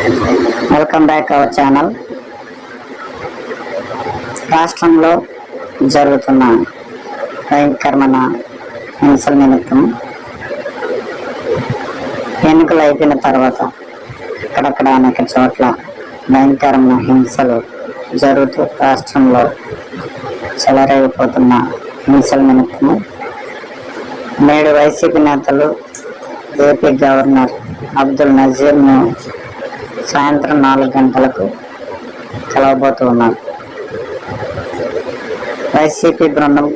Welcome back our channel. రాష్ట్రంలో జరుగుతున్న భయంకరమైన హింసల నిమిత్తం ఎన్నికలు అయిపోయిన తర్వాత అక్కడక్కడ అనేక చోట్ల భయంకరమైన హింసలు జరుగుతూ రాష్ట్రంలో చెలరేగిపోతున్న హింసల నిమిత్తము నేడు వైసీపీ నేతలు ఏపీ గవర్నర్ అబ్దుల్ నజీర్ను సాయంత్రం నాలుగు గంటలకు కలవబోతూ ఉన్నారు వైసీపీ బృందం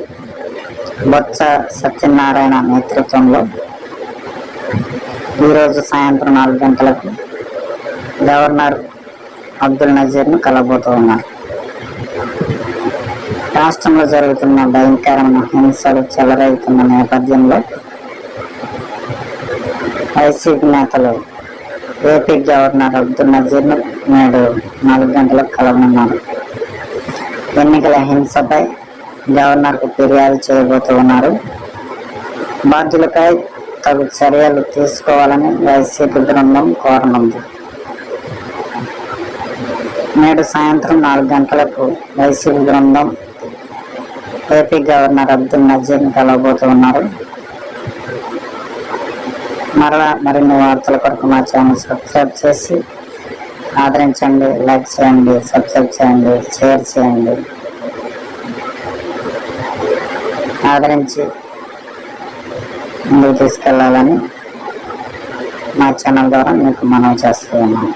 బొత్స సత్యనారాయణ నేతృత్వంలో ఈరోజు సాయంత్రం నాలుగు గంటలకు గవర్నర్ అబ్దుల్ నజీర్ను కలవబోతూ ఉన్నారు రాష్ట్రంలో జరుగుతున్న భయంకరమైన హింసలు చెలరేగుతున్న నేపథ్యంలో వైసీపీ నేతలు ఏపీ గవర్నర్ అబ్దుల్ నజీర్ను నేడు నాలుగు గంటలకు కలవనున్నారు. ఎన్నికల హింసపై గవర్నర్కు ఫిర్యాదు చేయబోతూ ఉన్నారు. బాధ్యులపై తగు చర్యలు తీసుకోవాలని వైసీపీ బృందం కోరనుంది. నేడు సాయంత్రం నాలుగు గంటలకు వైసీపీ బృందం ఏపీ గవర్నర్ అబ్దుల్ నజీర్ని కలవబోతూ ఉన్నారు. మరలా మరిన్ని వార్తల కొరకు మా ఛానల్ సబ్స్క్రైబ్ చేసి ఆదరించండి లైక్ చేయండి సబ్స్క్రైబ్ చేయండి షేర్ చేయండి. ఆదరించి ముందుకు తీసుకెళ్ళాలని మా ఛానల్ ద్వారా మీకు మనవి చేస్తూ ఉన్నాను.